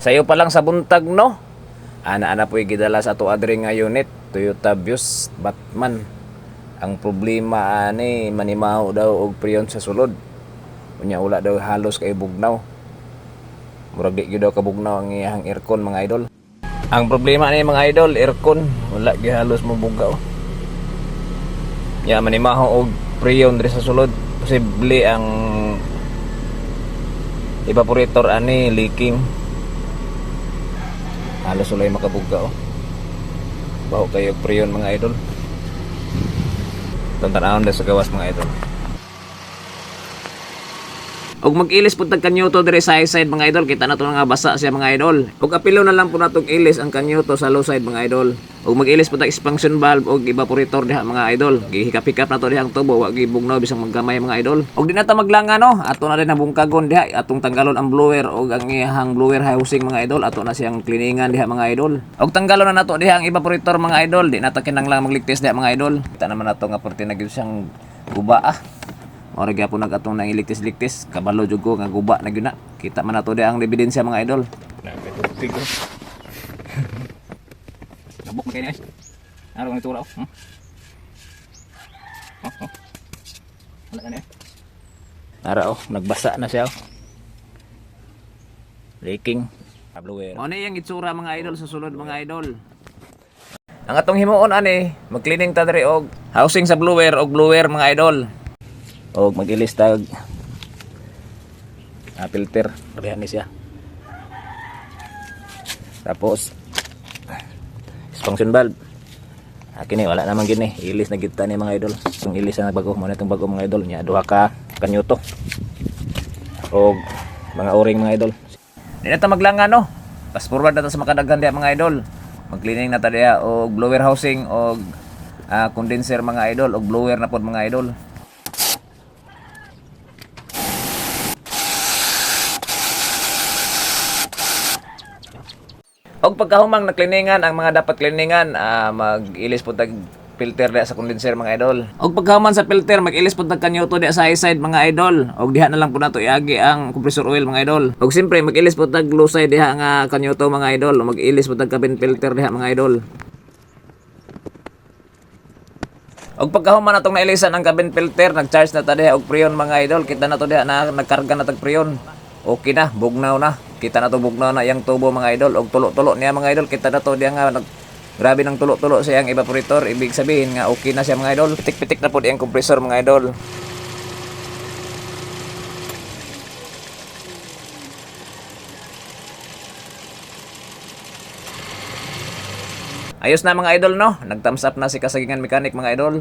Sayo pa lang sa buntag no. Ana-ana po gidala sa to adre nga unit Toyota Vios Batman. Ang problema ani manimaho daw og priyon sa sulod. Unya wala daw halos kay bugnaw. Murag di gyud daw kabugnaw ang iyang aircon mga idol. Ang problema ni mga idol, aircon wala gyud halos mabugaw. Ya manimaho og priyon diri sa sulod. Posible ang evaporator ani leaking halos ulay makabuga oh. Baho kayo priyon mga idol. Tantanahon na sa gawas mga idol. Og mag-ilis po tag kanyuto dire sa side mga idol, kita na to nga basa siya mga idol. Og apilo na lang po natong ilis ang kanyuto sa low side mga idol. Og mag-ilis po tag expansion valve og evaporator diha mga idol. Gihikap-hikap na to diha ang tubo, wa gibugnaw bisang maggamay mga idol. Og di ta maglanga no, ato na rin nabungkagon diha, atong tanggalon ang blower og ang iyang blower housing mga idol, ato na siyang cleaningan diha mga idol. Og tanggalon na nato diha ang evaporator mga idol, di na ta kinanglang magligtis diha mga idol. Kita naman nato nga perti na gyud siyang guba ah. Ora gyapon nag atong nang iligtis-ligtis, kabalo jud ko nga guba na gyud na. Kita man nato ang ebidensya mga idol. Napitutig ko. Nabok mo kayo ni. Araw ni tulaw. Hmm? Oh, oh. Wala na ni. Ara oh, nagbasa na siya oh. Leaking. Blower. Ano yung itsura mga idol sa sulod mga idol? Ang atong himuon ani, mag-cleaning ta diri og housing sa blower og blower mga idol o mag-ilis tag ah, filter. Pareha ni siya. Tapos expansion valve. Ah, kini wala naman gini. Ilis na kita ni mga idol. Itong ilis na bago muna itong bago mga idol. Niya duha ka kanyuto. O mga o-ring mga idol. Di na ta maglanga no? Fast forward na sa makadaghan diya mga idol. Mag-cleaning na ta diya o blower housing o ah, condenser mga idol. O blower na pod mga idol Og pagkahumang na kliningan ang mga dapat kliningan, ah, mag-ilis po tag filter diha sa condenser mga idol. Og pagkahuman sa filter, mag-ilis po tag kanyoto diha sa high side mga idol. Og diha na lang po nato iagi ang compressor oil mga idol. Og siyempre mag-ilis po tag low side diha nga kanyoto mga idol. Og mag-ilis po tag cabin filter diha mga idol. Og pagkahuman natong nailisan ang cabin filter, nag-charge na ta diha og preon mga idol. Kita na to diha na nagkarga na tag preon. Okay na, bugnaw na. Kita na to bugnaw na yang tubo mga idol. Og tulo-tulo niya mga idol. Kita na to diha nga nag Grabe ng tulo-tulo sa yang evaporator. Ibig sabihin nga okay na siya mga idol. Pitik-pitik na po diyang compressor mga idol. Ayos na mga idol no. Nag-thumbs up na si Kasagingan Mechanic mga idol.